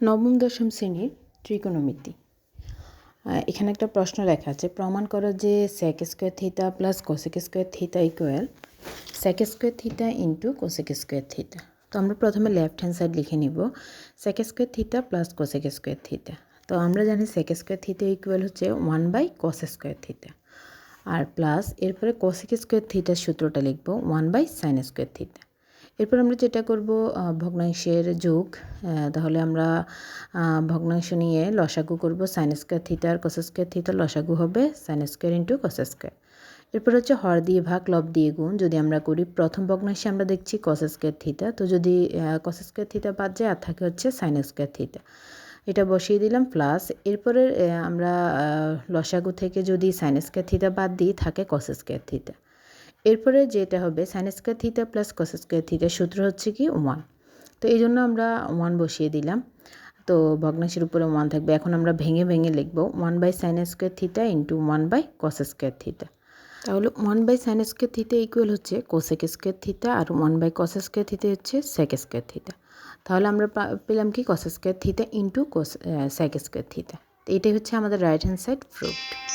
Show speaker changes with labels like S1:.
S1: নবম, দশম শ্রেণির ত্রিকোণমিতি। এখানে একটা প্রশ্ন লেখা আছে। প্রমাণ করো যে sec square theta plus cosec square theta equal sec square theta into cosec square theta তো আমরা প্রথমে লেফট হ্যান্ড সাইড লিখে নিব। Sec square theta plus cosec square theta তো আমরা জানি সেক স্কোয়ার থিতা ইকুয়াল হচ্ছে one by cos square theta R plus এরপরে কোসেক স্কোয়ার থিটার সূত্রটা লিখব one by sine square theta এরপর আমরা যেটা করব ভগ্নাংশের যোগ। তাহলে আমরা ভগ্নাংশ নিয়ে লসাগু করব। সাইন স্কোয়ার থিটা আর কোস স্কোয়ার থিটা লসাগু হবে sine square into cos square এরপর হচ্ছে হর দিয়ে ভাগ, লব দিয়ে গুণ। যদি আমরা করি প্রথম ভগ্নাংশে আমরা দেখছি কস স্কোয়ার থিটা তো যদি কস স্কোয়ার থিটা বাদ যায়, আর থাকে হচ্ছে সাইন স্কোয়ার থিটা এটা বসিয়ে দিলাম প্লাস এরপরে আমরা লসাগু থেকে যদি সাইন স্কোয়ার থিটা বাদ দিই, থাকে কস স্কোয়ার থিটা এরপরে যেটা হবে sine square theta plus cos square সূত্র হচ্ছে কি ওয়ান তো এই জন্য আমরা ওয়ান বসিয়ে দিলাম। তো ভগ্নাংশের উপরে ওয়ান থাকবে। এখন আমরা ভেঙে ভেঙে লিখব one by sine square theta into one by cos square theta. তাহলে one by sine square theta equal হচ্ছে cosec square theta R one by cos square theta হচ্ছে সেক স্কোয়ার থিটা। তাহলে আমরা পেলাম কি cos square theta into cosec square theta. এটাই হচ্ছে আমাদের রাইট হ্যান্ড সাইড প্রুফড